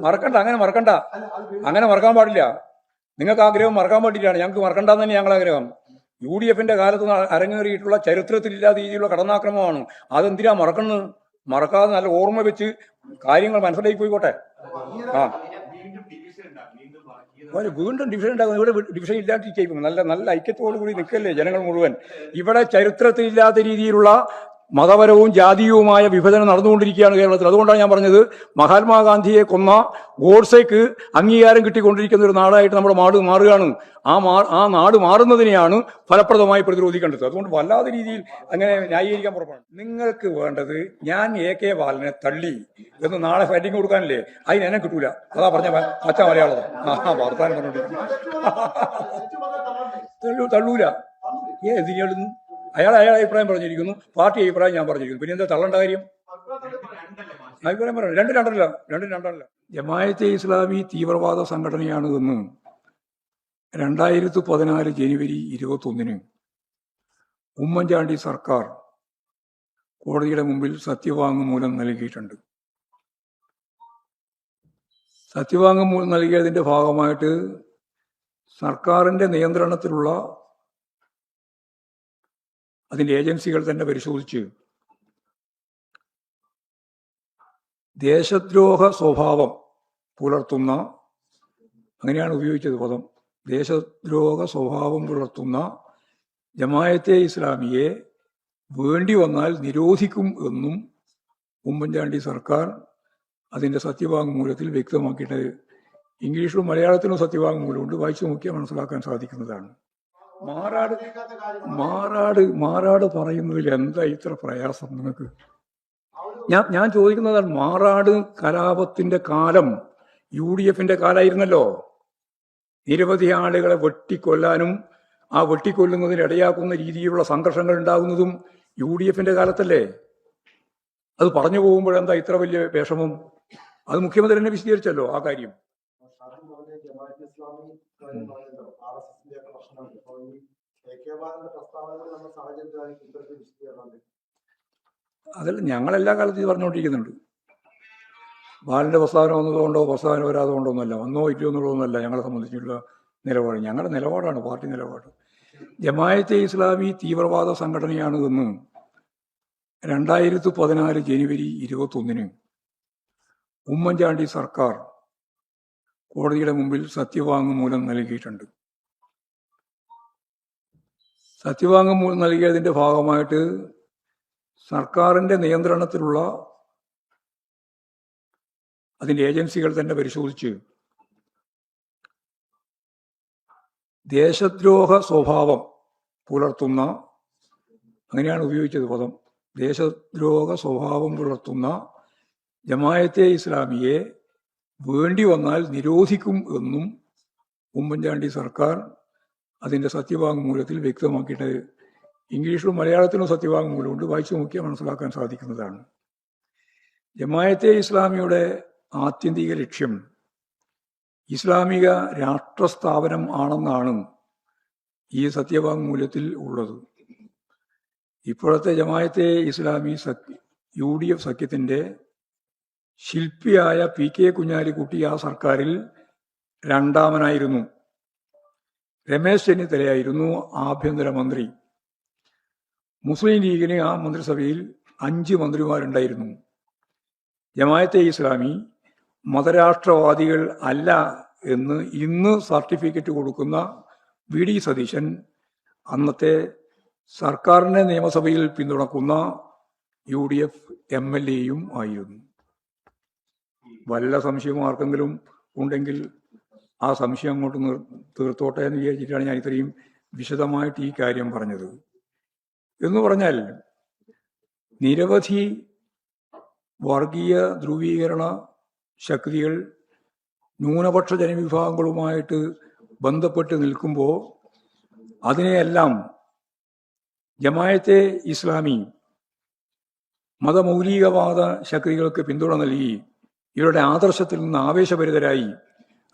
മറക്കണ്ട അങ്ങനെ മറക്കണ്ട. അങ്ങനെ മറക്കാൻ പാടില്ല. നിങ്ങൾക്ക് ആഗ്രഹം മറക്കാൻ വേണ്ടിയിട്ടാണ്. ഞങ്ങൾക്ക് മറക്കണ്ടെന്ന് തന്നെ ഞങ്ങൾ ആഗ്രഹം. യു ഡി എഫിന്റെ കാലത്ത് അരങ്ങേറിയിട്ടുള്ള ചരിത്രത്തിലില്ലാത്ത രീതിയിലുള്ള കടന്നാക്രമമാണ്. അതെന്തിനാ മറക്കുന്നത് മറക്കാതെ നല്ല ഓർമ്മ വെച്ച് കാര്യങ്ങൾ മനസ്സിലാക്കി പോയിക്കോട്ടെ. ആ. വീണ്ടും ഡിവിഷൻ ഉണ്ടാകും. ഇവിടെ ഡിവിഷൻ ഇല്ലാണ്ടിരിക്കും നല്ല നല്ല ഐക്യത്തോടു കൂടി നിൽക്കല്ലേ ജനങ്ങൾ മുഴുവൻ. ഇവിടെ ചരിത്രത്തിലില്ലാത്ത രീതിയിലുള്ള മതപരവും ജാതീയവുമായ വിഭജനം നടന്നുകൊണ്ടിരിക്കുകയാണ് കേരളത്തിൽ. അതുകൊണ്ടാണ് ഞാൻ പറഞ്ഞത് മഹാത്മാഗാന്ധിയെ കൊന്ന ഗോഡ്സേക്ക് അംഗീകാരം കിട്ടിക്കൊണ്ടിരിക്കുന്ന ഒരു നാടായിട്ട് നമ്മുടെ നാട് മാറുകയാണ്. ആ മാ ആ നാട് മാറുന്നതിനെയാണ് ഫലപ്രദമായി പ്രതിരോധിക്കേണ്ടത്. അതുകൊണ്ട് വല്ലാതെ രീതിയിൽ അങ്ങനെ ന്യായീകരിക്കാൻ പുറപ്പാണ് നിങ്ങൾക്ക് വേണ്ടത് ഞാൻ എ കെ ബാലനെ തള്ളി എന്ന് നാളെ ഫൈറ്റിംഗ് കൊടുക്കാനല്ലേ? അതിന് എന്നെ കിട്ടൂല. അതാ പറഞ്ഞ പച്ച മലയാളം ആ വർത്താനം പറഞ്ഞോണ്ടിരിക്കുന്നു. തള്ളൂ തള്ളൂല. ഏ എന്തിനാളുന്നു അയാൾ അയാളെ അഭിപ്രായം പറഞ്ഞിരിക്കുന്നു. പാർട്ടി അഭിപ്രായം ഞാൻ പറഞ്ഞിരിക്കുന്നു. പിന്നെ എന്താ തള്ളേണ്ട കാര്യം? അഭിപ്രായം പറഞ്ഞു രണ്ടും രണ്ടല്ല രണ്ടും രണ്ടല്ല. ജമായത്തെ ഇസ്ലാമി തീവ്രവാദ സംഘടനയാണ് എന്ന് രണ്ടായിരത്തി പതിനാല് ജനുവരി ഇരുപത്തൊന്നിന് ഉമ്മൻചാണ്ടി സർക്കാർ കോടതിയുടെ മുമ്പിൽ സത്യവാങ്മൂലം നൽകിയിട്ടുണ്ട്. സത്യവാങ്മൂലം നൽകിയതിന്റെ ഭാഗമായിട്ട് സർക്കാരിന്റെ നിയന്ത്രണത്തിലുള്ള അതിന്റെ ഏജൻസികൾ തന്നെ പരിശോധിച്ച് ദേശദ്രോഹ സ്വഭാവം പുലർത്തുന്ന അങ്ങനെയാണ് ഉപയോഗിച്ചത് പദം ദേശദ്രോഹ സ്വഭാവം പുലർത്തുന്ന ജമായത്തെ ഇസ്ലാമിയെ വേണ്ടി വന്നാൽ നിരോധിക്കും എന്നും ഉമ്മൻചാണ്ടി സർക്കാർ അതിന്റെ സത്യവാങ്മൂലത്തിൽ വ്യക്തമാക്കിയിട്ടുണ്ട്. ഇംഗ്ലീഷിലും മലയാളത്തിലും സത്യവാങ്മൂലമുണ്ട്. വായിച്ചു നോക്കിയാൽ മനസ്സിലാക്കാൻ സാധിക്കുന്നതാണ്. മാറാട് മാറാട് മാറാട് പറയുന്നതിൽ എന്താ ഇത്ര പ്രയാസം നിങ്ങൾക്ക് ഞാൻ ഞാൻ ചോദിക്കുന്നതാണ് മാറാട് കലാപത്തിന്റെ കാലം യു ഡി എഫിന്റെ കാലായിരുന്നല്ലോ. നിരവധി ആളുകളെ വെട്ടിക്കൊല്ലാനും ആ വെട്ടിക്കൊല്ലുന്നതിന് ഇടയാക്കുന്ന രീതിയിലുള്ള സംഘർഷങ്ങൾ ഉണ്ടാകുന്നതും യു ഡി എഫിന്റെ കാലത്തല്ലേ? അത് പറഞ്ഞു പോകുമ്പോഴെന്താ ഇത്ര വലിയ വിഷമം? അത് മുഖ്യമന്ത്രി തന്നെ വിശദീകരിച്ചല്ലോ ആ കാര്യം ഷാഫി പറഞ്ഞ ജമാഅത്ത് ഇസ്ലാമി കാര്യം പറഞ്ഞല്ലോ ആർ എസ് എസിന്റെ ഒക്കെ പ്രശ്നമുണ്ട് അപ്പൊ ഈ എ കെ പ്രസ്താവനകൾ വിശദീകരണം അതല്ല ഞങ്ങളെല്ലാ കാലത്തും ഇത് പറഞ്ഞുകൊണ്ടിരിക്കുന്നുണ്ട്. ബാലന്റെ പ്രസ്താവന വന്നതുകൊണ്ടോ പ്രസ്താവന വരാതെ കൊണ്ടൊന്നുമല്ല വന്നോ ഇല്ലയോ എന്നുള്ളതൊന്നുമല്ല ഞങ്ങളെ സംബന്ധിച്ചുള്ള നിലപാട്. ഞങ്ങളുടെ നിലപാടാണ് പാർട്ടി നിലപാട്. ജമായത്തെ ഇസ്ലാമി തീവ്രവാദ സംഘടനയാണ് എന്ന് രണ്ടായിരത്തി പതിനാല് ജനുവരി ഇരുപത്തൊന്നിന് ഉമ്മൻചാണ്ടി സർക്കാർ കോടതിയുടെ മുമ്പിൽ സത്യവാങ്മൂലം നൽകിയിട്ടുണ്ട്. സത്യവാങ്മൂലം നൽകിയതിന്റെ ഭാഗമായിട്ട് സർക്കാരിന്റെ നിയന്ത്രണത്തിലുള്ള അതിന്റെ ഏജൻസികൾ തന്നെ പരിശോധിച്ച് ദേശദ്രോഹ സ്വഭാവം പുലർത്തുന്ന അങ്ങനെയാണ് ഉപയോഗിച്ചത് പദം ദേശദ്രോഹ സ്വഭാവം പുലർത്തുന്ന ജമായത്തെ ഇസ്ലാമിയെ വേണ്ടി വന്നാൽ നിരോധിക്കും എന്നും ഉമ്മൻചാണ്ടി സർക്കാർ അതിന്റെ സത്യവാങ്മൂലത്തിൽ വ്യക്തമാക്കിയിട്ട് ഇംഗ്ലീഷിലും മലയാളത്തിലും സത്യവാങ്മൂലമുണ്ട് വായിച്ചു നോക്കിയാൽ മനസ്സിലാക്കാൻ സാധിക്കുന്നതാണ്. ജമായത്തെ ഇസ്ലാമിയുടെ ആത്യന്തിക ലക്ഷ്യം ഇസ്ലാമിക രാഷ്ട്രസ്ഥാപനം ആണെന്നാണ് ഈ സത്യവാങ്മൂലത്തിൽ ഉള്ളത്. ഇപ്പോഴത്തെ ജമായത്തെ ഇസ്ലാമി സഖ്യ യു ഡി എഫ് സഖ്യത്തിന്റെ ശില്പിയായ പി കെ കുഞ്ഞാലിക്കുട്ടി ആ സർക്കാരിൽ രണ്ടാമനായിരുന്നു. രമേശ് ചെന്നിത്തലയായിരുന്നു ആഭ്യന്തരമന്ത്രി മുസ്ലിം ലീഗിന് ആ മന്ത്രിസഭയിൽ അഞ്ച് മന്ത്രിമാരുണ്ടായിരുന്നു. ജമായത്തെ ഇസ്ലാമി മതരാഷ്ട്രവാദികൾ അല്ല എന്ന് ഇന്ന് സർട്ടിഫിക്കറ്റ് കൊടുക്കുന്ന വി ഡി സതീശൻ അന്നത്തെ സർക്കാരിനെ നിയമസഭയിൽ പിന്തുണക്കുന്ന U D F M L എയും ആയിരുന്നു. വല്ല സംശയവും ആർക്കെങ്കിലും ഉണ്ടെങ്കിൽ ആ സംശയം അങ്ങോട്ട് നിർ- തീർത്തോട്ടെ എന്ന് വിചാരിച്ചിട്ടാണ് ഞാൻ ഇത്രയും വിശദമായിട്ട് ഈ കാര്യം പറഞ്ഞത്. എന്ന് പറഞ്ഞാൽ നിരവധി വർഗീയ ധ്രുവീകരണ ശക്തികൾ ന്യൂനപക്ഷ ജനവിഭാഗങ്ങളുമായിട്ട് ബന്ധപ്പെട്ട് നിൽക്കുമ്പോൾ അതിനെയെല്ലാം ജമായത്തെ ഇസ്ലാമി മതമൗലികവാദ ശക്തികൾക്ക് പിന്തുണ നൽകി ഇവരുടെ ആദർശത്തിൽ നിന്ന് ആവേശഭരിതരായി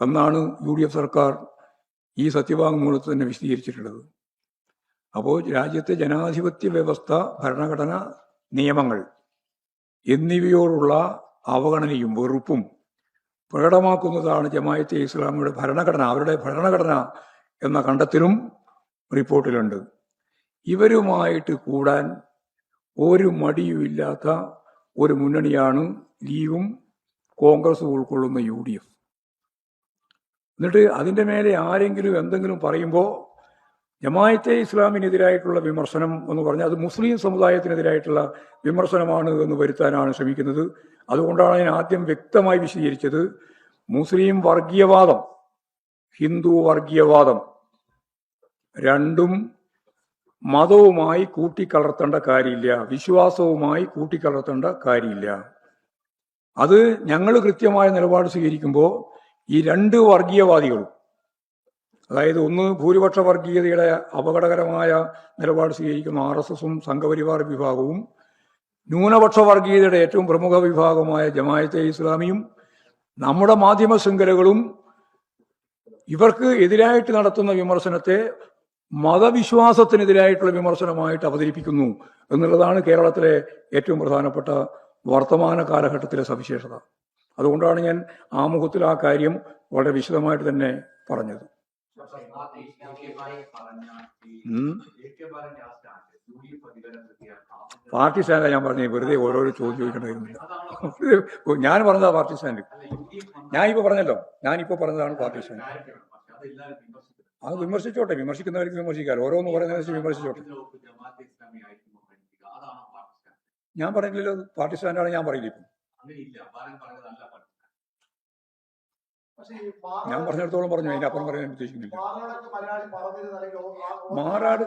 എന്നാണ് യു ഡി എഫ് സർക്കാർ ഈ സത്യവാങ്മൂലത്തിൽ തന്നെ വിശദീകരിച്ചിട്ടുള്ളത്. അപ്പോൾ രാജ്യത്തെ ജനാധിപത്യ വ്യവസ്ഥ ഭരണഘടന നിയമങ്ങൾ എന്നിവയോടുള്ള അവഗണനയും വെറുപ്പും പ്രകടമാക്കുന്നതാണ് ജമായത്തെ ഇസ്ലാമിയുടെ ഭരണഘടന അവരുടെ ഭരണഘടന എന്ന കണ്ടെത്തലും റിപ്പോർട്ടിലുണ്ട്. ഇവരുമായിട്ട് കൂടാൻ ഒരു മടിയുമില്ലാത്ത ഒരു മുന്നണിയാണ് ലീവും കോൺഗ്രസും ഉൾക്കൊള്ളുന്ന യു ഡി എഫ് എന്നിട്ട് അതിന്റെ മേലെ ആരെങ്കിലും എന്തെങ്കിലും പറയുമ്പോൾ ജമായത്തെ ഇസ്ലാമിനെതിരായിട്ടുള്ള വിമർശനം എന്ന് പറഞ്ഞാൽ അത് മുസ്ലിം സമുദായത്തിനെതിരായിട്ടുള്ള വിമർശനമാണ് എന്ന് വരുത്താനാണ് ശ്രമിക്കുന്നത്. അതുകൊണ്ടാണ് ഞാൻ ആദ്യം വ്യക്തമായി വിശദീകരിച്ചത്. മുസ്ലിം വർഗീയവാദം ഹിന്ദു വർഗീയവാദം രണ്ടും മതവുമായി കൂട്ടിക്കലർത്തേണ്ട കാര്യമില്ല. വിശ്വാസവുമായി കൂട്ടിക്കലർത്തേണ്ട കാര്യമില്ല. അത് ഞങ്ങൾ കൃത്യമായ നിലപാട് സ്വീകരിക്കുമ്പോൾ ഈ രണ്ട് വർഗീയവാദികളും അതായത് ഒന്ന് ഭൂരിപക്ഷ വർഗീയതയുടെ അപകടകരമായ നിലപാട് സ്വീകരിക്കുന്ന ആർ എസ് എസും സംഘപരിവാർ വിഭാഗവും ന്യൂനപക്ഷ വർഗീയതയുടെ ഏറ്റവും പ്രമുഖ വിഭാഗമായ ജമായത്തെ ഇസ്ലാമിയും നമ്മുടെ മാധ്യമ ശൃംഖലകളും ഇവർക്ക് എതിരായിട്ട് നടത്തുന്ന വിമർശനത്തെ മതവിശ്വാസത്തിനെതിരായിട്ടുള്ള വിമർശനമായിട്ട് അവതരിപ്പിക്കുന്നു എന്നുള്ളതാണ് കേരളത്തിലെ ഏറ്റവും പ്രധാനപ്പെട്ട വർത്തമാന കാലഘട്ടത്തിലെ സവിശേഷത. അതുകൊണ്ടാണ് ഞാൻ ആമുഖത്തിൽ ആ കാര്യം വളരെ വിശദമായിട്ട് തന്നെ പറഞ്ഞത്. പാർട്ടി സ്റ്റാൻഡാണ് ഞാൻ പറഞ്ഞത്. വെറുതെ ഓരോരോ ചോദ്യം ചോദിക്കേണ്ടതില്ല ഞാൻ പറഞ്ഞതാ പാർട്ടി സ്റ്റാൻഡ്. ഞാൻ ഇപ്പൊ പറഞ്ഞല്ലോ. ഞാനിപ്പോ പറഞ്ഞതാണ് പാർട്ടി സ്റ്റാൻഡ്. അത് വിമർശിച്ചോട്ടെ. വിമർശിക്കുന്നവർക്ക് വിമർശിക്കാം ഓരോന്ന് പറയുന്നത് വിമർശിച്ചോട്ടെ. ഞാൻ പറഞ്ഞില്ലല്ലോ. പാർട്ടി സ്റ്റാൻഡാണ് ഞാൻ പറയില്ല ഇപ്പം. ഞാൻ പറഞ്ഞിടത്തോളം പറഞ്ഞു അതിനപ്പുറം പറയാൻ ഉദ്ദേശിക്കുന്നില്ല. മാറാട്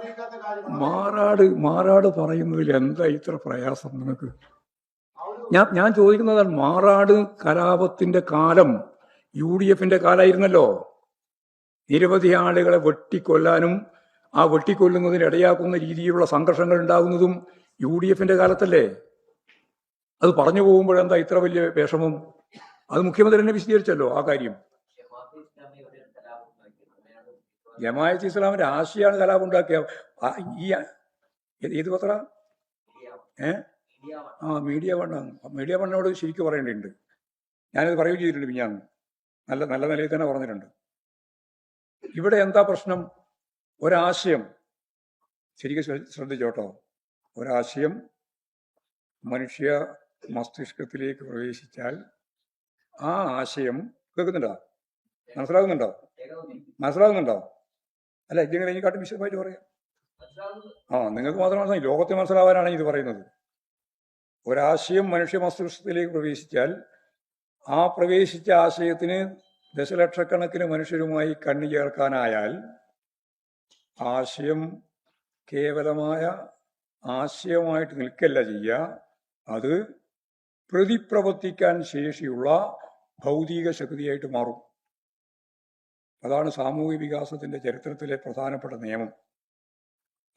മാറാട് മാറാട് പറയുന്നതിൽ എന്താ ഇത്ര പ്രയാസം നിനക്ക്? ഞാൻ ഞാൻ ചോദിക്കുന്നതാണ് മാറാട് കലാപത്തിന്റെ കാലം യു ഡി എഫിന്റെ കാലായിരുന്നല്ലോ നിരവധി ആളുകളെ വെട്ടിക്കൊല്ലാനും ആ വെട്ടിക്കൊല്ലുന്നതിന് ഇടയാക്കുന്ന രീതിയിലുള്ള സംഘർഷങ്ങൾ ഉണ്ടാകുന്നതും യു ഡി എഫിന്റെ കാലത്തല്ലേ? അത് പറഞ്ഞു പോകുമ്പോഴെന്താ ഇത്ര വലിയ വിഷമം? അത് മുഖ്യമന്ത്രി തന്നെ വിശദീകരിച്ചല്ലോ ആ കാര്യം. ജമായത്ത് ഇസ്ലാമിന്റെ ആശയാണ് കലാപം ഉണ്ടാക്കിയ. ഏത് പത്ര? ഏ? ആ മീഡിയ വണ്ണാണ് മീഡിയ വണ്ണോട് ശരിക്കും പറയേണ്ടതുണ്ട്. ഞാനത് പറയുകയും ചെയ്തിട്ടുണ്ട് ഞാൻ നല്ല നല്ല നിലയിൽ തന്നെ പറഞ്ഞിട്ടുണ്ട്. ഇവിടെ എന്താ പ്രശ്നം? ഒരാശയം. ശരിക്കും ശ്ര- ശ്രദ്ധിച്ചോട്ടോ. ഒരാശയം മനുഷ്യ മസ്തിഷ്കത്തിലേക്ക് പ്രവേശിച്ചാൽ ആ ആശയം. കേൾക്കുന്നുണ്ടോ? മനസ്സിലാകുന്നുണ്ടോ മനസ്സിലാകുന്നുണ്ടോ അല്ല ഇങ്ങനെ കാട്ടി വിശദമായിട്ട് പറയാം. ആ നിങ്ങൾക്ക് മാത്രം മനസ്സിലായി. ലോകത്തെ മനസ്സിലാവാനാണ് ഇത് പറയുന്നത്. ഒരാശയം മനുഷ്യ മസ്തിഷ്കത്തിലേക്ക് പ്രവേശിച്ചാൽ ആ പ്രവേശിച്ച ആശയത്തിന് ദശലക്ഷക്കണക്കിന് മനുഷ്യരുമായി കണ്ണു ചേർക്കാനായാൽ ആശയം കേവലമായ ആശയമായിട്ട് നിൽക്കല്ല ചെയ്യുക. അത് പ്രതിപ്രവർത്തിക്കാൻ ശേഷിയുള്ള ഭൗതിക ശക്തിയായിട്ട് മാറും. അതാണ് സാമൂഹിക വികാസത്തിന്റെ ചരിത്രത്തിലെ പ്രധാനപ്പെട്ട നിയമം.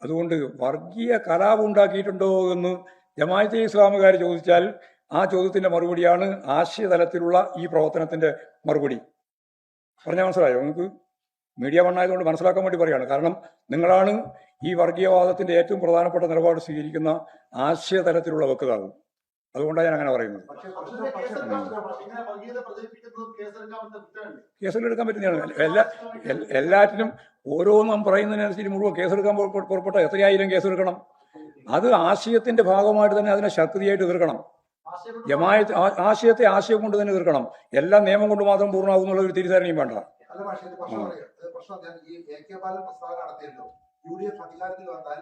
അതുകൊണ്ട് വർഗീയ കലാപം ഉണ്ടാക്കിയിട്ടുണ്ടോ എന്ന് ജമാഅത്തെ ഇസ്ലാമുകാർ ചോദിച്ചാൽ ആ ചോദ്യത്തിന്റെ മറുപടിയാണ് ആശയതലത്തിലുള്ള ഈ പ്രവർത്തനത്തിന്റെ മറുപടി. പറഞ്ഞാൽ മനസ്സിലായോ നിങ്ങൾക്ക്? മീഡിയ വണ്ണായതുകൊണ്ട് മനസ്സിലാക്കാൻ വേണ്ടി പറയുകയാണ്. കാരണം നിങ്ങളാണ് ഈ വർഗീയവാദത്തിന്റെ ഏറ്റവും പ്രധാനപ്പെട്ട നിലപാട് സ്വീകരിക്കുന്ന ആശയതലത്തിലുള്ള വക്താവ്. അതുകൊണ്ടാണ് ഞാൻ അങ്ങനെ പറയുന്നത്. കേസിലെടുക്കാൻ പറ്റുന്നതാണ്. എല്ലാ എല്ലാറ്റിനും ഓരോന്നും പറയുന്നതിനനുസരിച്ച് മുഴുവൻ കേസെടുക്കാൻ പുറപ്പെ- പുറപ്പെട്ട എത്രയായിരം കേസെടുക്കണം? അത് ആശയത്തിന്റെ ഭാഗമായിട്ട് തന്നെ അതിനെ ശക്തിയായിട്ട് തീർക്കണം ജമായത്ത് ആശയത്തെ ആശയം കൊണ്ട് തന്നെ തീർക്കണം എല്ലാം നിയമം കൊണ്ട് മാത്രം പൂർണമാകും എന്നുള്ള ഒരു തിരിച്ചറിയും വേണ്ട. പ്രശ്നം അറിയാം പ്രശ്നം ഞാൻ ഈ എ കെ ബാലൻ പ്രസ്താവന നടത്തിയല്ലോ. യു ഡി എഫ് അധികാരത്തിൽ വന്നാൽ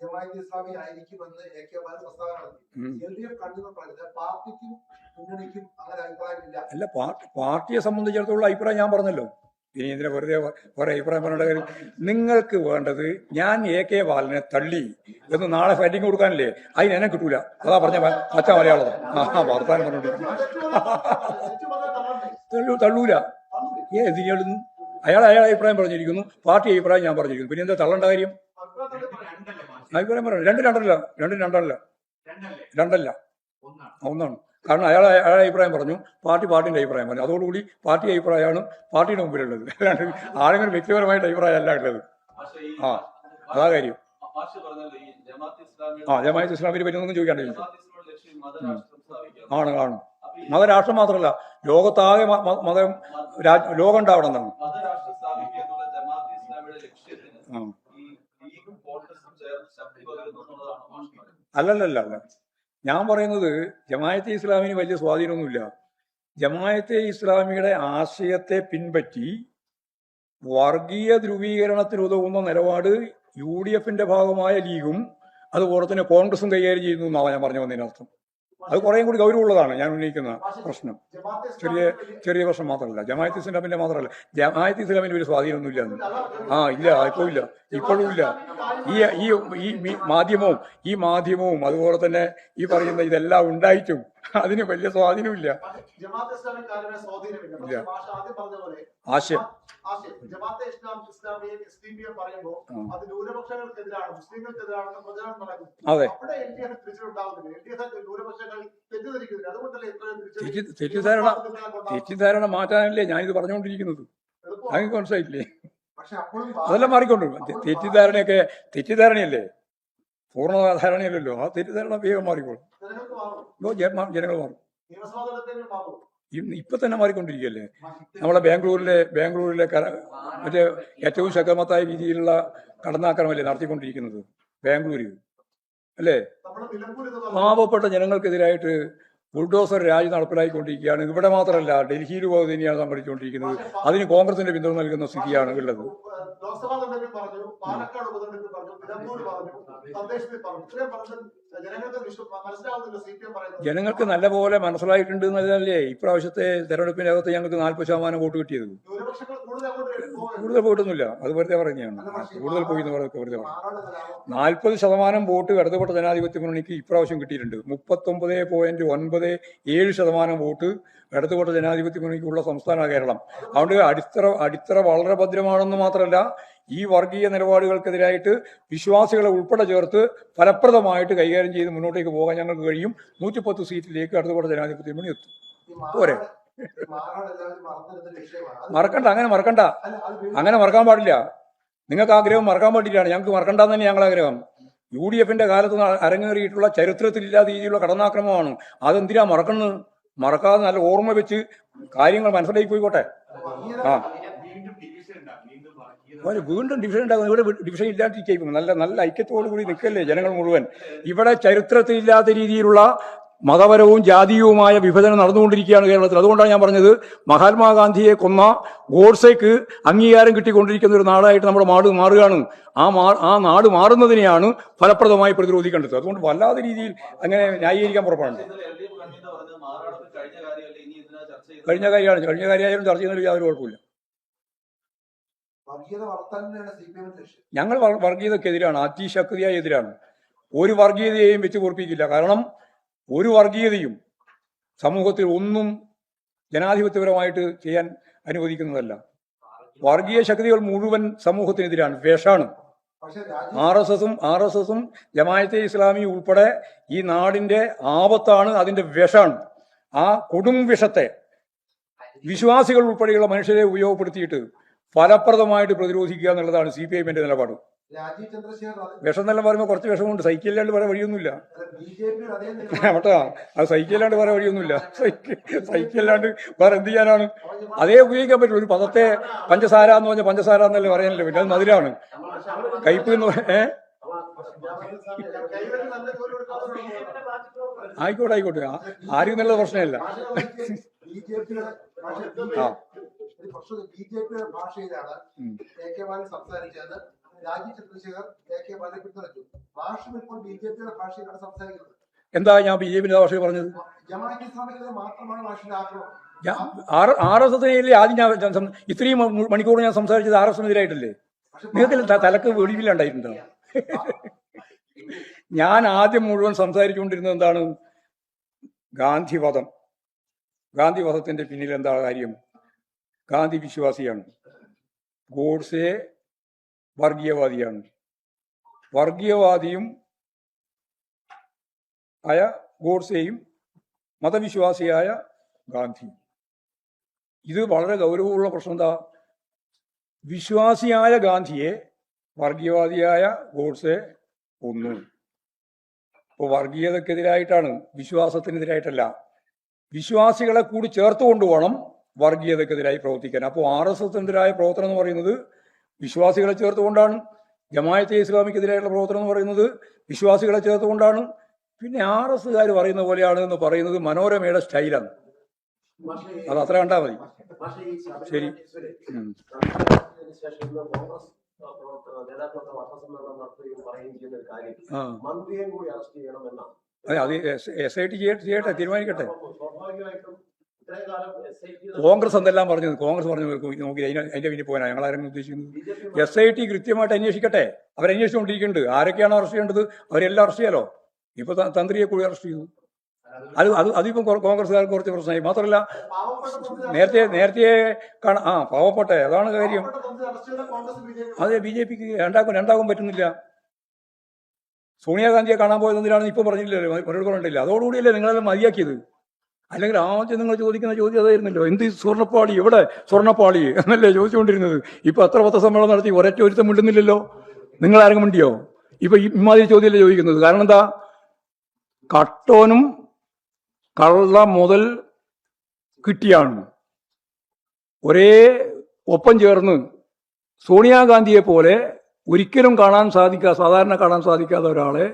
ജമാഅത്ത് ഇസ്ലാമി ആയിരിക്കുമെന്ന് എ കെ ബാലൻ പ്രസ്താവന നടത്തി. എൽ ഡി എഫ് കണ്ടെന്ന് പറഞ്ഞത് പാർട്ടിക്കും മുന്നണിക്കും അങ്ങനെ അഭിപ്രായമില്ല അല്ല പാർട്ടി പാർട്ടിയെ സംബന്ധിച്ചിടത്തോളം അഭിപ്രായം ഞാൻ പറഞ്ഞല്ലോ. ഇനി ഇതിനെ വെറുതെ കുറെ അഭിപ്രായം പറഞ്ഞ കാര്യം നിങ്ങൾക്ക് വേണ്ടത് ഞാൻ എ കെ ബാലനെ തള്ളി എന്ന് നാളെ ഫൈറ്റിംഗ് കൊടുക്കാനില്ലേ? അതിന് എന്നെ കിട്ടൂല. അതാ പറഞ്ഞ പച്ച മലയാളം. ആ വർത്താനം പറഞ്ഞു തെറ്റ് പറഞ്ഞാൽ തള്ളണ്ടേ? തള്ളൂ തള്ളൂല. ഏ എന്തിനാളുന്നു അയാൾ അയാളെ അഭിപ്രായം പറഞ്ഞിരിക്കുന്നു. പാർട്ടി അഭിപ്രായം ഞാൻ പറഞ്ഞിരിക്കുന്നു. പിന്നെ എന്താ തള്ളേണ്ട കാര്യം? അഭിപ്രായം പറയാം. രണ്ടും രണ്ടല്ല. രണ്ടും രണ്ടല്ല. രണ്ടല്ല. ഒന്നാണ്. കാരണം അയാൾ അയാളെ അഭിപ്രായം പറഞ്ഞു. പാർട്ടി പാർട്ടിന്റെ അഭിപ്രായം പറഞ്ഞു. അതോടുകൂടി പാർട്ടി അഭിപ്രായമാണ് പാർട്ടിയുടെ മുമ്പിലുള്ളത്. അല്ലാണ്ട് ആരെങ്കിലും വ്യക്തിപരമായിട്ട് അഭിപ്രായം അല്ല ഉള്ളത്. ആ അതാ കാര്യം. ആ ജമാഅത്ത് ഇസ്ലാമിനെ പറ്റി ഒന്നും ചോദിക്കാണ്ടില്ല ആണ് ആണ്. മതരാഷ്ട്രം മാത്രമല്ല ലോകത്താകെ മതം ലോകം ഉണ്ടാവണം എന്നാണ്. ആ. ഈ ലീഗും കോൺഗ്രസും ചേർന്ന് ശക്തി പകരുന്നു എന്നുള്ളതാണ് മാഷ് പറയുന്നത്. അല്ലല്ലല്ല. അല്ല ഞാൻ പറയുന്നത് ജമായത്തെ ഇസ്ലാമിന് വലിയ സ്വാധീനമൊന്നുമില്ല. ജമായത്തെ ഇസ്ലാമിയുടെ ആശയത്തെ പിൻപറ്റി വർഗീയ ധ്രുവീകരണത്തിന് ഉതകുന്ന നിലപാട് യു ഡി എഫിന്റെ ഭാഗമായ ലീഗും അതുപോലെ തന്നെ കോൺഗ്രസും കൈകാര്യം ചെയ്യുന്നു എന്നാണ് ഞാൻ പറഞ്ഞു വന്നതിനർത്ഥം. അത് കുറേയും കൂടി ഗൗരവമുള്ളതാണ് ഞാൻ ഉന്നയിക്കുന്ന പ്രശ്നം. ചെറിയ ചെറിയ പ്രശ്നം മാത്രമല്ല. ജമായത്ത് ഇസ്ലാമിന്റെ മാത്രമല്ല. ജമായത്ത് ഇസ്ലാമിന്റെ ഒരു സ്വാധീനമൊന്നുമില്ല. ആ ഇല്ല ഇപ്പോ ഇല്ല. ഇപ്പോഴും ഇല്ല ഈ ഈ ഈ മാധ്യമവും ഈ മാധ്യമവും അതുപോലെ തന്നെ ഈ പറയുന്ന ഇതെല്ലാം ഉണ്ടായിട്ടും അതിന് വലിയ സ്വാധീനമില്ല. ഇല്ല. ആശയം. ജമാഅത്തെ ഇസ്ലാം ഇസ്ലാമിയെ എസ് ഡി പി പറയുമ്പോൾ അത്. ന്യൂനപക്ഷങ്ങൾക്കെതിരാണ് മുസ്ലിങ്ങൾക്കെതിരാണെന്ന് പ്രചാരണം നടക്കുന്നു അതെ അവിടെ എൽ ഡി എഫ് തിരിച്ചുണ്ടാവുന്നില്ല എൽ ഡി എഫ് ന്യൂനപക്ഷങ്ങൾ തെറ്റിദ്ധരിക്കുന്നില്ല അതുകൊണ്ടല്ലേ ഇത്രയും തിരിച്ചടി- തെറ്റി- തെറ്റിദ്ധാരണ തെറ്റിദ്ധാരണ മാറ്റാനല്ലേ ഞാനിത് പറഞ്ഞുകൊണ്ടിരിക്കുന്നത്. അങ്ങനെ മനസ്സിലായില്ലേ അതെല്ലാം മാറിക്കൊണ്ടിരിക്കും തെറ്റിദ്ധാരണയൊക്കെ തെറ്റിദ്ധാരണയല്ലേ? പൂർണ ധാരണയല്ലല്ലോ ആ തെറ്റിദ്ധാരണ വേഗം മാറിക്കോളും. ജനങ്ങൾ മാറും. ഇപ്പൊ തന്നെ മാറിക്കൊണ്ടിരിക്കുകയല്ലേ? നമ്മളെ ബാംഗ്ലൂരിലെ ബാംഗ്ലൂരിലെ മറ്റേ ഏറ്റവും ശക്തമത്തായ രീതിയിലുള്ള കടന്നാക്രമല്ലേ നടത്തിക്കൊണ്ടിരിക്കുന്നത്? ബാംഗ്ലൂരിൽ അല്ലേ? പാവപ്പെട്ട ജനങ്ങൾക്കെതിരായിട്ട് ബുൾഡോസർ രാജ് നടപ്പിലാക്കിക്കൊണ്ടിരിക്കുകയാണ് ഇവിടെ മാത്രമല്ല ഡൽഹിയിൽ പോയി തന്നെയാണ് സംഭവിച്ചുകൊണ്ടിരിക്കുന്നത് അതിന് കോൺഗ്രസിന്റെ പിന്തുണ നൽകുന്ന സ്ഥിതിയാണ് ഉള്ളത്. ലോക്സഭാ തെരഞ്ഞെടുപ്പിൽ പറഞ്ഞു പാലക്കാട് ഉപതെരഞ്ഞെടുപ്പിൽ പറഞ്ഞു നിലമ്പൂർ പറഞ്ഞു സന്ദേശത്തിൽ പറഞ്ഞു. ഇത്രയും പറഞ്ഞത് ജനങ്ങൾക്ക് മനസ്സിലാവുന്നില്ല സി പി എം പറയുന്നത്. ജനങ്ങൾക്ക് നല്ലപോലെ മനസ്സിലായിട്ടുണ്ട് എന്നതല്ലേ? ഇപ്രാവശ്യത്തെ അകത്ത് ഞങ്ങൾക്ക് നാൽപ്പത് ശതമാനം വോട്ട് കിട്ടിയത്. കൂടുതൽ പോയിട്ടൊന്നുമില്ല അത് വെറുതെ പറഞ്ഞാണ് കൂടുതൽ പോയി എന്ന് പറയുന്നത് വെറുതെ പറഞ്ഞു നാൽപ്പത് ശതമാനം വോട്ട് ഇടതുപെട്ട ജനാധിപത്യ മുന്നണിക്ക് ഇപ്രാവശ്യം കിട്ടിയിട്ടുണ്ട്. മുപ്പത്തൊമ്പത് പോയിന്റ് ഒൻപത് ഏഴ് ശതമാനം വോട്ട് ഇടതുപെട്ട ജനാധിപത്യ മുന്നണിക്കുള്ള സംസ്ഥാന കേരളം. അതുകൊണ്ട് അടിത്തറ അടിത്തറ വളരെ ഭദ്രമാണെന്ന് മാത്രമല്ല ഈ വർഗീയ നിലപാടുകൾക്കെതിരായിട്ട് വിശ്വാസികളെ ഉൾപ്പെടെ ചേർത്ത് ഫലപ്രദമായിട്ട് കൈകാര്യം ചെയ്ത് മുന്നോട്ടേക്ക് പോകാൻ ഞങ്ങൾക്ക് കഴിയും. നൂറ്റിപ്പത്ത് സീറ്റിലേക്ക് ഇടതുപെട്ട ജനാധിപത്യ മുന്നണി എത്തും. പോരെ. മറക്കണ്ട അങ്ങനെ മറക്കണ്ട. അങ്ങനെ മറക്കാൻ പാടില്ല. നിങ്ങൾക്ക് ആഗ്രഹം മറക്കാൻ പാടില്ലാണ് ഞങ്ങൾക്ക് മറക്കണ്ടെന്ന് തന്നെ ഞങ്ങൾ ആഗ്രഹം. യു ഡി എഫിന്റെ കാലത്ത് അരങ്ങേറിയിട്ടുള്ള ചരിത്രത്തിലില്ലാത്ത രീതിയിലുള്ള കടന്നാക്രമമാണ്. അതെന്തിനാ മറക്കുന്നത്? മറക്കാതെ നല്ല ഓർമ്മ വെച്ച് കാര്യങ്ങൾ മനസ്സിലാക്കി പോയിക്കോട്ടെ. ആ. വീണ്ടും ഡിവിഷൻ ഉണ്ടാകും. ഇവിടെ ഡിവിഷൻ ഇല്ലാണ്ടിരിക്കും നല്ല നല്ല ഐക്യത്തോടു കൂടി നിൽക്കല്ലേ ജനങ്ങൾ മുഴുവൻ. ഇവിടെ ചരിത്രത്തിലില്ലാത്ത രീതിയിലുള്ള മതപരവും ജാതീയവുമായ വിഭജനം നടന്നുകൊണ്ടിരിക്കുകയാണ് കേരളത്തിൽ. അതുകൊണ്ടാണ് ഞാൻ പറഞ്ഞത് മഹാത്മാഗാന്ധിയെ കൊന്ന ഗോഡ്സേക്ക് അംഗീകാരം കിട്ടിക്കൊണ്ടിരിക്കുന്ന ഒരു നാടായിട്ട് നമ്മുടെ നാട് മാറുകയാണ്. ആ മാ ആ നാട് മാറുന്നതിനെയാണ് ഫലപ്രദമായി പ്രതിരോധിക്കേണ്ടത് അതുകൊണ്ട് വല്ലാത്ത രീതിയിൽ അങ്ങനെ ന്യായീകരിക്കാൻ പുറപ്പെടുന്നത് കഴിഞ്ഞ കാര്യമാണ്. കഴിഞ്ഞ കാര്യമായാലും ചർച്ച ചെയ്യുന്നതിൽ യാതൊരു കുഴപ്പമില്ല ഞങ്ങൾ വർ- വർഗീയതക്കെതിരാണ്. അതിശക്തിയായ എതിരാണ്. ഒരു വർഗീയതയെയും വെച്ച് പൊറപ്പിക്കില്ല കാരണം ഒരു വർഗീയതയും സമൂഹത്തിൽ ഒന്നും ജനാധിപത്യപരമായിട്ട് ചെയ്യാൻ അനുവദിക്കുന്നതല്ല. വർഗീയ ശക്തികൾ മുഴുവൻ സമൂഹത്തിനെതിരാണ് വേഷാണ്. ആർ എസ് എസും ആർ എസ് എസും ജമായത്തെ ഇസ്ലാമി ഉൾപ്പെടെ ഈ നാടിന്റെ ആപത്താണ് അതിന്റെ വിഷാണ്. ആ കൊടും വിഷത്തെ വിശ്വാസികൾ ഉൾപ്പെടെയുള്ള മനുഷ്യരെ ഉപയോഗപ്പെടുത്തിയിട്ട് ഫലപ്രദമായിട്ട് പ്രതിരോധിക്കുക എന്നുള്ളതാണ് സി പി ഐഎമ്മിന്റെ നിലപാട്. രാജീവ് ചന്ദ്രശേഖർ അത് വിഷം നല്ല പറയുമ്പോൾ കുറച്ച് വിഷമുണ്ട്. സൈക്കിളില്ലാണ്ട് പറയാൻ വഴിയൊന്നുമില്ല. വട്ടാ അതേ സൈക്കിളില്ലാണ്ട് പറയാൻ വഴിയൊന്നുമില്ല. സൈക്കിൾ സൈക്കിളിലാണ്ട് വേറെ എന്ത് ചെയ്യാനാണ്? അതേ ഉപയോഗിക്കാൻ പറ്റും ഒരു പദത്തെ പഞ്ചസാര എന്ന് പറഞ്ഞ പഞ്ചസാര എന്നല്ലേ പറയാനല്ലേ പിന്നെ അത് മധുരമാണ് കയ്പ് എന്ന് ഏ? ആയിക്കോട്ടെ ആയിക്കോട്ടെ. ആരും നല്ല പ്രശ്നമല്ല. ആ. ബി ജെ പിയുടെ ഭാഷയിലാണ് ഉം. എ കെ ബാലൻ സംസാരിച്ചത്. രാജീവ് ചന്ദ്രശേഖർ എ കെ ബാലനെ പിന്തുണച്ചു ഭാഷ ഇപ്പോൾ ബി ജെ പിയുടെ ഭാഷയിലാണ് സംസാരിക്കുന്നത്. എന്താ ഞാൻ ബി ജെ പിന്റെ ഭാഷ പറഞ്ഞത്? ജമാഅത്ത് ഇസ്ലാമിക്കെതിരെ മാത്രമാണ് ഭാഷയുടെ ആക്രമണം. ആർ എസ് എസിനെതിരെ ആദ്യം ഞാൻ ഇത്രയും മണിക്കൂർ ഞാൻ സംസാരിച്ചത് ആർ എസ് എസിനെതിരായിട്ടല്ലേ? നിങ്ങൾക്ക് തലക്ക് വെടിവില്ലാണ്ടായിട്ടുണ്ടോ ഞാൻ ആദ്യം മുഴുവൻ സംസാരിച്ചുകൊണ്ടിരുന്നത് എന്താണ്? ഗാന്ധിവധം ഗാന്ധിവധത്തിന്റെ പിന്നിൽ എന്താ കാര്യം? ഗാന്ധി വിശ്വാസിയാണ്. ഗോഡ്സെ വർഗീയവാദിയാണ്. വർഗീയവാദിയും ആയ ഗോഡ്സെയും മതവിശ്വാസിയായ ഗാന്ധി. ഇത് വളരെ ഗൗരവമുള്ള പ്രശ്നം എന്താ? വിശ്വാസിയായ ഗാന്ധിയെ വർഗീയവാദിയായ ഗോഡ്സെ കൊന്നു. ഇപ്പോൾ വർഗീയതക്കെതിരായിട്ടാണ് വിശ്വാസത്തിനെതിരായിട്ടല്ല. വിശ്വാസികളെ കൂടി ചേർത്തുകൊണ്ട് വേണം വർഗീയതക്കെതിരായി പ്രവർത്തിക്കാൻ. അപ്പോൾ ആർ എസ് എസിനെതിരായ പ്രവർത്തനം എന്ന് പറയുന്നത് വിശ്വാസികളെ ചേർത്തുകൊണ്ടാണ് ജമായത്തെ ഇസ്ലാമിക്കെതിരായുള്ള പ്രവർത്തനം എന്ന് പറയുന്നത്. വിശ്വാസികളെ ചേർത്തുകൊണ്ടാണ്. പിന്നെ ആർ എസ്സുകാർ പറയുന്ന പോലെയാണ് എന്ന് പറയുന്നത് മനോരമയുടെ സ്റ്റൈലാണ്. അത് അത്ര കണ്ടാൽ മതി. ശരി. അതെ അത് എസ് ഐ ടി ചെയ്യട്ടെ തീരുമാനിക്കട്ടെ. കോൺഗ്രസ് എന്തെല്ലാം പറഞ്ഞു? കോൺഗ്രസ് പറഞ്ഞു നോക്കി അതിന് അതിന്റെ പിന്നിൽ പോകാനാണ് ഞങ്ങൾ ആരെങ്കിലും ഉദ്ദേശിക്കുന്നു എസ് ഐ ടി കൃത്യമായിട്ട് അന്വേഷിക്കട്ടെ. അവരന്വേഷിച്ചുകൊണ്ടിരിക്കുന്നുണ്ട്. ആരൊക്കെയാണ് അറസ്റ്റ് ചെയ്യേണ്ടത്? അവരെല്ലാം അറസ്റ്റ് ചെയ്യാലോ? ഇപ്പൊ തന്ത്രിയെ കൂടി അറസ്റ്റ് ചെയ്തു അത് അത് അതിപ്പം കോൺഗ്രസ്സുകാർക്ക് കുറച്ച് പ്രശ്നമായി. മാത്രമല്ല നേരത്തെ നേരത്തെ കാണാ ആ പാവപ്പെട്ടെ അതാണ് കാര്യം. അത് ബി ജെ പിക്ക് രണ്ടാക്കും രണ്ടാക്കും പറ്റുന്നില്ല. സോണിയാഗാന്ധിയെ കാണാൻ പോയതെന്തിനാണെന്ന് ഇപ്പൊ പറഞ്ഞില്ലല്ലോ. മറുപടി പറഞ്ഞിട്ടില്ല അതോടുകൂടിയല്ലേ നിങ്ങളെല്ലാം മതിയാക്കിയത്? അല്ലെങ്കിൽ ആദ്യം നിങ്ങൾ ചോദിക്കുന്ന ചോദ്യം അതായിരുന്നല്ലോ. എന്ത് സ്വർണപ്പാളി? എവിടെ സ്വർണപ്പാളി എന്നല്ലേ ചോദിച്ചുകൊണ്ടിരുന്നത്? ഇപ്പൊ അത്ര പത്രസമ്മേളനം നടത്തി ഒരൊറ്റ ഒരുത്തം മിണ്ടുന്നില്ലല്ലോ? നിങ്ങൾ ആരെങ്കിലും മിണ്ടിയോ? ഇപ്പൊ ഇമാതിരി ചോദ്യമല്ലേ ചോദിക്കുന്നത്? കാരണം എന്താ? കട്ടോനും കള്ള മുതൽ കിട്ടിയാണ്. ഒരേ ഒപ്പം ചേർന്ന് സോണിയാഗാന്ധിയെ പോലെ ഒരിക്കലും കാണാൻ സാധിക്കാ സാധാരണ കാണാൻ സാധിക്കാത്ത ഒരാളെ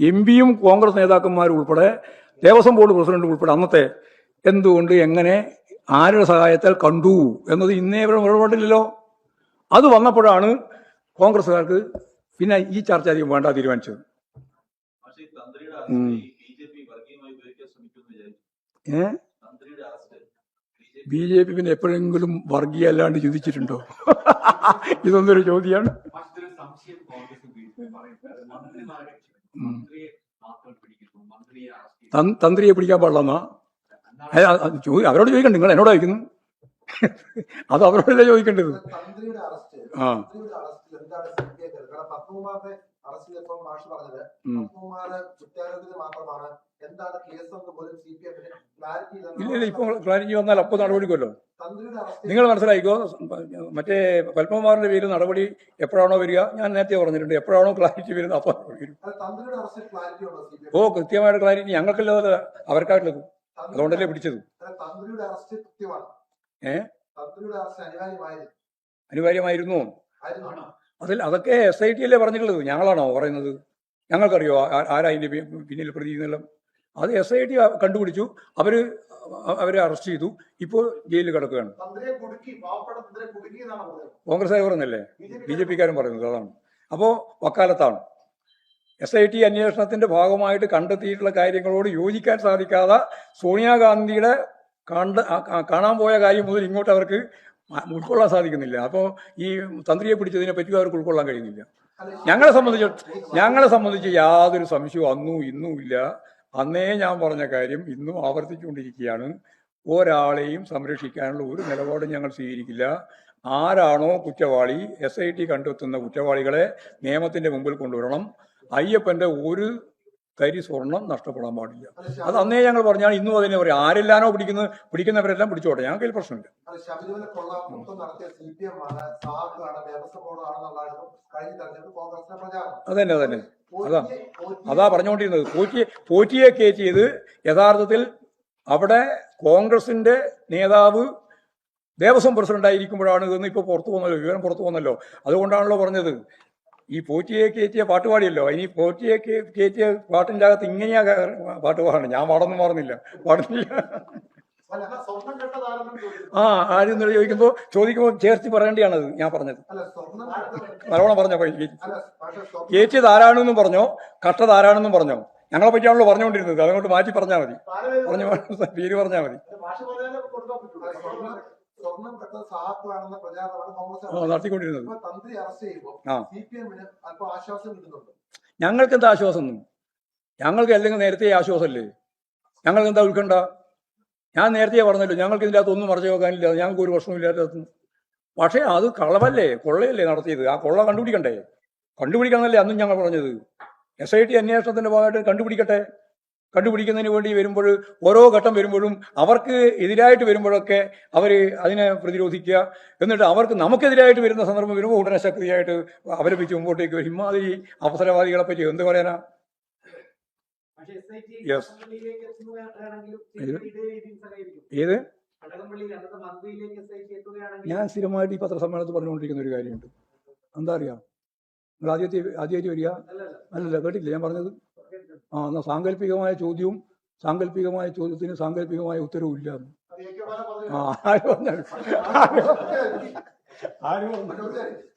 എം പിയും കോൺഗ്രസ് നേതാക്കന്മാരും ഉൾപ്പെടെ ദേവസ്വം ബോർഡ് പ്രസിഡന്റ് ഉൾപ്പെടെ അന്നത്തെ എന്തുകൊണ്ട് എങ്ങനെ ആരുടെ സഹായത്താൽ കണ്ടു എന്നത് ഇന്നേ വരെ ഇടപെട്ടില്ലല്ലോ അത് വന്നപ്പോഴാണ് കോൺഗ്രസ്സുകാർക്ക് പിന്നെ ഈ ചർച്ച അധികം വേണ്ട തീരുമാനിച്ചത്. ബി ജെ പി പിന്നെ എപ്പോഴെങ്കിലും വർഗീയ അല്ലാണ്ട് ചിന്തിച്ചിട്ടുണ്ടോ? ഇതൊന്നൊരു ചോദ്യമാണ് തന്ത്രിയെ പിടിക്കാൻ പാടില്ലെന്നാ? അവരോട് ചോദിക്കണ്ട നിങ്ങൾ എന്നോട് ചോദിക്കുന്നു. അത് അവരോടല്ലേ ചോദിക്കേണ്ടത്? ആ. ഇല്ല ഇല്ല ഇപ്പൊ ക്ലാരിറ്റി വന്നാൽ അപ്പോൾ നടപടിക്കുമല്ലോ. നിങ്ങൾ മനസ്സിലായിക്കോ മറ്റേ പത്മകുമാറിന്റെ പേരിൽ നടപടി എപ്പോഴാണോ വരിക? ഞാൻ നേരത്തെ പറഞ്ഞിട്ടുണ്ട് എപ്പോഴാണോ ക്ലാരിറ്റി വരുന്നത് അപ്പോൾ നടപടി വരും ഓ കൃത്യമായിട്ട് ക്ലാരിറ്റി ഞങ്ങൾക്കല്ലാതെ അവർക്കായിട്ടുള്ളത് അതുകൊണ്ടല്ലേ പിടിച്ചത്? ഏ? അനിവാര്യമായിരുന്നു. അതിൽ അതൊക്കെ എസ് ഐ ടി അല്ലേ പറഞ്ഞിട്ടുള്ളത്? ഞങ്ങളാണോ പറയുന്നത്? ഞങ്ങൾക്കറിയോ ആരാ അതിന്റെ പിന്നിൽ പ്രതി എന്നെല്ലാം അത് എസ് ഐ ടി കണ്ടുപിടിച്ചു. അവർ അവരെ അറസ്റ്റ് ചെയ്തു. ഇപ്പോൾ ജയിലിൽ കിടക്കുകയാണ്. കോൺഗ്രസ് ആയി പറഞ്ഞല്ലേ? ബി ജെ ബി ജെ പിക്കാരും പറയുന്നത് അതാണ്. അപ്പോൾ വക്കാലത്താണ്. എസ് ഐ ടി അന്വേഷണത്തിന്റെ ഭാഗമായിട്ട് കണ്ടെത്തിയിട്ടുള്ള കാര്യങ്ങളോട് യോജിക്കാൻ സാധിക്കാതെ സോണിയാഗാന്ധിയുടെ കണ്ട് കാണാൻ പോയ കാര്യം മുതൽ ഇങ്ങോട്ട് അവർക്ക് ഉൾക്കൊള്ളാൻ സാധിക്കുന്നില്ല. അപ്പോൾ ഈ തന്ത്രിയെ പിടിച്ചതിനെ പറ്റി അവർക്ക് ഉൾക്കൊള്ളാൻ കഴിയുന്നില്ല. ഞങ്ങളെ സംബന്ധിച്ച് ഞങ്ങളെ സംബന്ധിച്ച് യാതൊരു സംശയവും അന്നും ഇന്നും ഇല്ല. അന്നേ ഞാൻ പറഞ്ഞ കാര്യം ഇന്നും ആവർത്തിച്ചുകൊണ്ടിരിക്കുകയാണ്. ഒരാളെയും സംരക്ഷിക്കാനുള്ള ഒരു നിലപാടും ഞങ്ങൾ സ്വീകരിക്കില്ല. ആരാണോ കുറ്റവാളി എസ് ഐ ടി കണ്ടെത്തുന്ന കുറ്റവാളികളെ നിയമത്തിന്റെ മുമ്പിൽ കൊണ്ടുവരണം. അയ്യപ്പന്റെ ഒരു തരി സ്വർണം നഷ്ടപ്പെടാൻ പാടില്ല. അത് അന്നേ ഞങ്ങൾ പറഞ്ഞാൽ ഇന്നും അതിനെ പറയും. ആരെല്ലാനോ പിടിക്കുന്നത് പിടിക്കുന്നവരെല്ലാം പിടിച്ചോട്ടെ. ഞങ്ങൾക്ക് അതിൽ പ്രശ്നമില്ല അതന്നെ അതന്നെ. അതാ പോറ്റിയെ- പോറ്റിയെ- അതാ പറഞ്ഞുകൊണ്ടിരുന്നത്. പോറ്റി പോറ്റിയെ കയറ്റിയത് യഥാർത്ഥത്തിൽ അവിടെ കോൺഗ്രസിന്റെ നേതാവ് ദേവസ്വം പ്രസിഡന്റ് ആയിരിക്കുമ്പോഴാണ് ഇതെന്ന് ഇപ്പോൾ പുറത്തു പോകുന്നല്ലോ വിവരം പുറത്തു പോകുന്നല്ലോ. അതുകൊണ്ടാണല്ലോ പറഞ്ഞത്. ഈ പോറ്റിയെ കയറ്റിയ പാട്ട് പാടിയല്ലോ? ഇനി പോറ്റിയെ കയറ്റിയ പാട്ടിന്റെ അകത്ത് ഇങ്ങനെയാ പാട്ട് പാടണം. ഞാൻ പാടൊന്നും പാടുന്നില്ല. പാടുന്നില്ല. ആ ആരും ഇന്നലെ ചോദിക്കുമ്പോൾ ചോദിക്കുമ്പോൾ ചേർത്ത് പറയേണ്ടിയാണത് ഞാൻ പറഞ്ഞത്. നല്ലോണം പറഞ്ഞോ കയറ്റിയത് ആരാണെന്നും പറഞ്ഞോ കട്ടത് ആരാണെന്നും പറഞ്ഞോ? ഞങ്ങളെ പറ്റിയാണല്ലോ പറഞ്ഞുകൊണ്ടിരുന്നത്. അതുകൊണ്ട് മാറ്റി പറഞ്ഞാൽ മതി. പറഞ്ഞു പേര് പറഞ്ഞാൽ മതി. സ്വർണം സ്വർണം സഹാക്കളാണെന്ന പ്രചാരണമാണ് കോൺഗ്രസ് നടത്തിക്കൊണ്ടിരുന്നത്. തന്ത്രി അറസ്റ്റ് ചെയ്യുമ്പോൾ. സി പി എമ്മിന് അല്പം ആശ്വാസം കിട്ടുന്നുണ്ട്. ഞങ്ങൾക്ക് എന്താ ആശ്വാസം ഞങ്ങൾക്ക് അല്ലെങ്കിൽ നേരത്തെ ആശ്വാസമല്ലേ ഞങ്ങൾക്ക് എന്താ ഉത്കണ്ഠ? ഞാൻ നേരത്തെ പറഞ്ഞല്ലോ ഞങ്ങൾക്ക് ഇതിന്റെ അകത്ത് ഒന്നും മറച്ചു വെക്കാനില്ല. ഞങ്ങൾക്ക് ഒരു പ്രശ്നമില്ലാത്ത പക്ഷേ അത് കളവല്ലേ കൊള്ളയല്ലേ നടത്തിയത്? ആ കൊള്ള കണ്ടുപിടിക്കണ്ടേ? കണ്ടുപിടിക്കണമെന്നല്ലേ അന്നും ഞങ്ങൾ പറഞ്ഞത്? എസ് ഐ ടി അന്വേഷണത്തിന്റെ ഭാഗമായിട്ട് കണ്ടുപിടിക്കട്ടെ? കണ്ടുപിടിക്കുന്നതിന് വേണ്ടി വരുമ്പോൾ ഓരോ ഘട്ടം വരുമ്പോഴും അവർക്ക് എതിരായിട്ട് വരുമ്പോഴൊക്കെ അവർ അതിനെ പ്രതിരോധിക്കുക. എന്നിട്ട് അവർക്ക് നമുക്കെതിരായിട്ട് വരുന്ന സന്ദർഭം വരുമ്പോൾ ഉടനെ ശക്തിയായിട്ട് അവലപിച്ച് മുമ്പോട്ടേക്ക് വരും. ഇമാതിരി അവസരവാദികളെ പറ്റി എന്ത് പറയാനാ? ഏത്? ഞാൻ സ്ഥിരമായിട്ട് ഈ പത്രസമ്മേളനത്തിൽ പറഞ്ഞുകൊണ്ടിരിക്കുന്ന ഒരു കാര്യമുണ്ട്. എന്താ അറിയാം? നിങ്ങൾ ആദ്യത്തെ ആദ്യമായിട്ട് വരിക? അല്ലല്ല. കേട്ടില്ല ഞാൻ പറഞ്ഞത് എന്നാൽ സാങ്കല്പികമായ ചോദ്യവും സാങ്കല്പികമായ ചോദ്യത്തിന് സാങ്കല്പികമായ ഉത്തരവും ഇല്ല ആ ആര് പറഞ്ഞു ആര് പ്രതിനിധിയായിട്ട്